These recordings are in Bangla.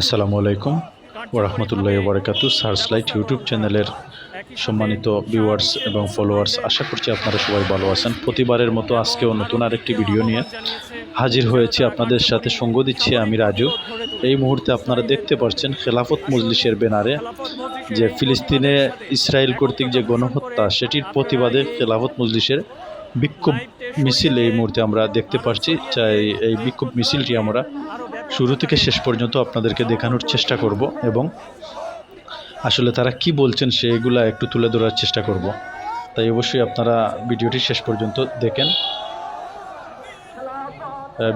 আসসালামু আলাইকুম ওরহমতুল্লাহ বরকাতু সার্চলাইট ইউটিউব চ্যানেলের সম্মানিত ভিউয়ার্স এবং ফলোয়ার্স আশা করছি আপনারা সবাই ভালো আছেন। প্রতিবারের মতো আজকেও নতুন আরেকটি ভিডিও নিয়ে হাজির হয়েছি আপনাদের সাথে। সঙ্গ দিচ্ছি আমি রাজু। এই মুহূর্তে আপনারা দেখতে পাচ্ছেন খেলাফত মজলিসের ব্যানারে যে ফিলিস্তিনে ইসরায়েল কর্তৃক যে গণহত্যা, সেটির প্রতিবাদে খেলাফত মজলিসের বিক্ষোভ মিছিল এই মুহূর্তে আমরা দেখতে পাচ্ছি, চাই এই বিক্ষোভ মিছিলটি আমরা শুরু থেকে শেষ পর্যন্ত আপনাদেরকে দেখানোর চেষ্টা করব এবং আসলে তারা কি বলছেন সেগুলা একটু তুলে ধরার চেষ্টা করব। তাই অবশ্যই আপনারা ভিডিওটি শেষ পর্যন্ত দেখেন।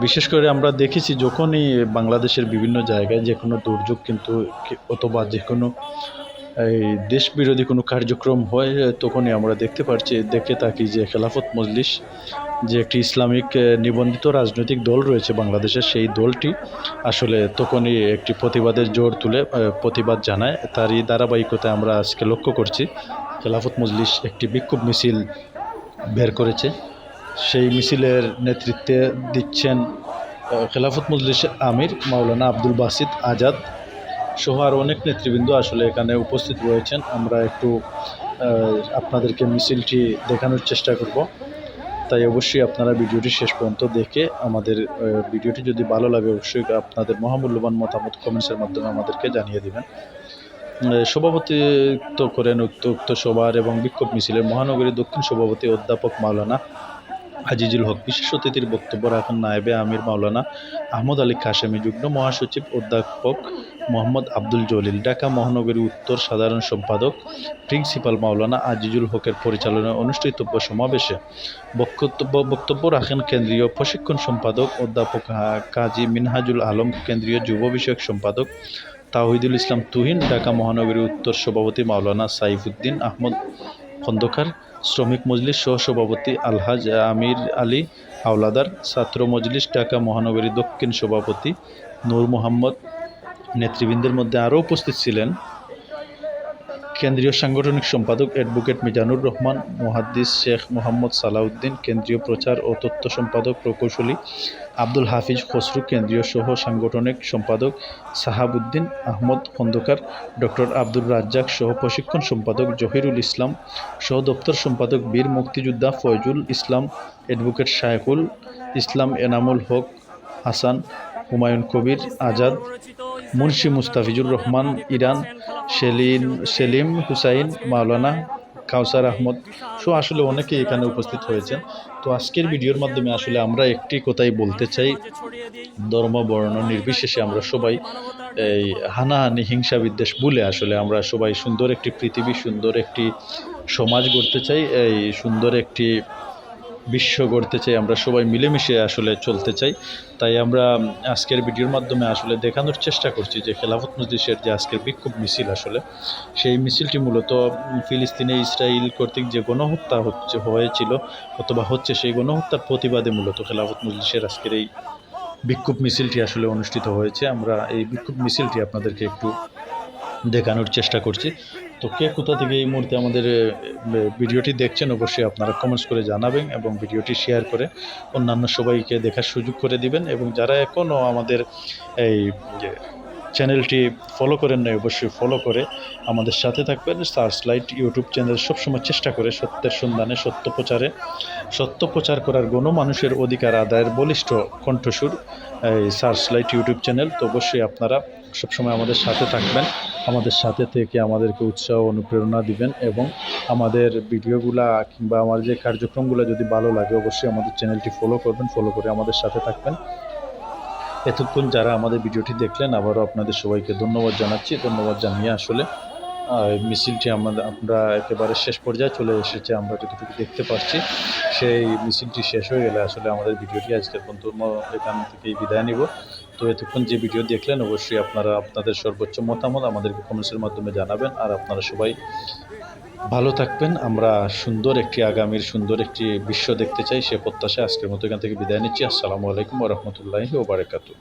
বিশেষ করে আমরা দেখেছি যখনই বাংলাদেশের বিভিন্ন জায়গায় যে কোনো দুর্যোগ কিন্তু অথবা যে কোনো এই দেশ বিরোধী কোনো কার্যক্রম হয়, তখনই আমরা দেখতে পারছি, দেখে থাকি যে খেলাফত মজলিস যে একটি ইসলামিক নিবন্ধিত রাজনৈতিক দল রয়েছে বাংলাদেশের, সেই দলটি আসলে তখনই একটি প্রতিবাদের জোর তুলে প্রতিবাদ জানায়। তারই ধারাবাহিকতায় আমরা আজকে লক্ষ্য করছি। খেলাফত মজলিস একটি বিক্ষোভ মিছিল বের করেছে। সেই মিছিলের নেতৃত্বে দিচ্ছেন খেলাফত মজলিসের আমির মাওলানা আব্দুল বাসিদ আজাদ। সহ অনেক নেতৃবৃন্দ আসলে এখানে উপস্থিত রয়েছেন। আমরা একটু আপনাদেরকে মিছিলটি দেখানোর চেষ্টা করব। তাই অবশ্যই আপনারা ভিডিওটি শেষ পর্যন্ত দেখে আমাদের ভিডিওটি যদি ভালো লাগে অবশ্যই আপনাদের মহামূল্যবান মতামত কমেন্টসের মাধ্যমে আমাদেরকে জানিয়ে দেবেন। সভাপতিত্ব করেন উক্ত সভার এবং বিক্ষোভ মিছিলের মহানগরী দক্ষিণ সভাপতি অধ্যাপক মাওলানা আজিজুল হক, বিশেষ অতিথির বক্তব্য রাখেন নায়েবে আমির মাওলানা আহমদ আলী কাশেমি যুগ্ম মহাসচিব অধ্যাপক মোহাম্মদ আব্দুল জলিল, ঢাকা মহানগরী উত্তর সাধারণ সম্পাদক, প্রিন্সিপাল মাওলানা আজিজুল হকের পরিচালনায় অনুষ্ঠিতব্য সমাবেশে বক্তব্য বক্তব্য রাখেন কেন্দ্রীয় প্রশিক্ষণ সম্পাদক অধ্যাপক কাজী মিনহাজুল আলম, কেন্দ্রীয় যুব বিষয়ক সম্পাদক তাহিদুল ইসলাম তুহিন, ঢাকা মহানগরী উত্তর সভাপতি মাওলানা সাইফুদ্দিন আহমদ খন্দকার, শ্রমিক মজলিস সহ সভাপতি আলহাজ আমির আলী হাওলাদার, ছাত্র মজলিস ঢাকা মহানগরী দক্ষিণ সভাপতি নূর মোহাম্মদ নেতৃবৃন্দের মধ্যে আরও উপস্থিত ছিলেন কেন্দ্রীয় সাংগঠনিক সম্পাদক অ্যাডভোকেট মিজানুর রহমান, মুহাদ্দিস শেখ মোহাম্মদ সালাউদ্দিন, কেন্দ্রীয় প্রচার ও তথ্য সম্পাদক প্রকৌশলী আব্দুল হাফিজ খসরু, কেন্দ্রীয় সহ সাংগঠনিক সম্পাদক সাহাবুদ্দিন আহমদ খন্দকার, ডক্টর আব্দুর রাজ্জাক সহ প্রশিক্ষণ সম্পাদক জহিরুল ইসলাম, সহ দপ্তর সম্পাদক বীর মুক্তিযোদ্ধা ফয়জুল ইসলাম, অ্যাডভোকেট শায়কুল ইসলাম এনামুল হক, হাসান হুমায়ুন কবির, আজাদ মুন্সি মুস্তাফিজুর রহমান, ইরান সেলিম সেলিম হুসাইন, মাওলানা কাউসার আহমদ সো আসলে অনেকেই এখানে উপস্থিত হয়েছেন। তো আজকের ভিডিওর মাধ্যমে আসলে আমরা একটি কথাই বলতে চাই। ধর্ম, বর্ণ নির্বিশেষে আমরা সবাই এই হানাহানি হিংসা বিদ্বেষ ভুলে আসলে আমরা সবাই সুন্দর একটি পৃথিবী, সুন্দর একটি সমাজ গড়তে চাই। এই সুন্দর একটি বিশ্ব গড়তে চাই, আমরা সবাই মিলেমিশে আসলে চলতে চাই। তাই আমরা আজকের ভিডিওর মাধ্যমে আসলে দেখানোর চেষ্টা করছি যে খেলাফত মজলিসের যে আজকের বিক্ষোভ মিছিল আসলে, সেই মিছিলটি মূলত ফিলিস্তিনে ইসরায়েল কর্তৃক যে গণহত্যা হচ্ছে, হয়েছিল অথবা হচ্ছে সেই গণহত্যার প্রতিবাদে মূলত খেলাফত মজলিসের আজকের এই বিক্ষোভ মিছিলটি আসলে অনুষ্ঠিত হয়েছে। আমরা এই বিক্ষোভ মিছিলটি আপনাদেরকে একটু দেখানোর চেষ্টা করছি। তো কে কোথা থেকে এই মুহূর্তে আমাদের ভিডিওটি দেখছেন অবশ্যই আপনারা কমেন্টস করে জানাবেন এবং ভিডিওটি শেয়ার করে অন্যান্য সবাইকে দেখার সুযোগ করে দিবেন এবং যারা এখনও আমাদের এই চ্যানেলটি ফলো করেন নাই অবশ্যই ফলো করে আমাদের সাথে থাকবেন। সার্চ লাইট ইউটিউব চ্যানেল সবসময় চেষ্টা করে সত্যের সন্ধানে, সত্য প্রচারে। সত্য প্রচার করার গণমানুষের অধিকার আদায়ের বলিষ্ঠ কণ্ঠসুর এই সার্চ লাইট ইউটিউব চ্যানেল তো অবশ্যই আপনারা সবসময় আমাদের সাথে থাকবেন। আমাদের সাথে থেকে আমাদেরকে উৎসাহ অনুপ্রেরণা দিবেন এবং আমাদের ভিডিওগুলা কিংবা আমার যে কার্যক্রমগুলো যদি ভালো লাগে, অবশ্যই আমাদের চ্যানেলটি ফলো করবেন ফলো করে আমাদের সাথে থাকবেন। এতক্ষণ যারা আমাদের ভিডিওটি দেখলেন, আবারও আপনাদের সবাইকে ধন্যবাদ জানাচ্ছি, ধন্যবাদ জানিয়ে আসলে মিছিলটি আমাদের আমরা একেবারে শেষ পর্যায়ে চলে এসেছে, আমরা যতটুকু দেখতে পাচ্ছি সেই মিছিলটি শেষ হয়ে গেলে আসলে আমাদের ভিডিওটি আজকের পর্যন্ত এখান থেকেই বিদায় নিব। তো এতক্ষণ যে ভিডিও দেখলেন, অবশ্যই আপনারা আপনাদের সর্বোচ্চ মতামত আমাদেরকে কমেন্টসের মাধ্যমে জানাবেন। আর আপনারা সবাই ভালো থাকবেন। আমরা সুন্দর একটি আগামীর সুন্দর একটি বিশ্ব দেখতে চাই। সে প্রত্যাশা আজকের মতো এখান থেকে বিদায় নিচ্ছি। আসসালামু আলাইকুম রহমতুল্লাহি ওবরাকাতু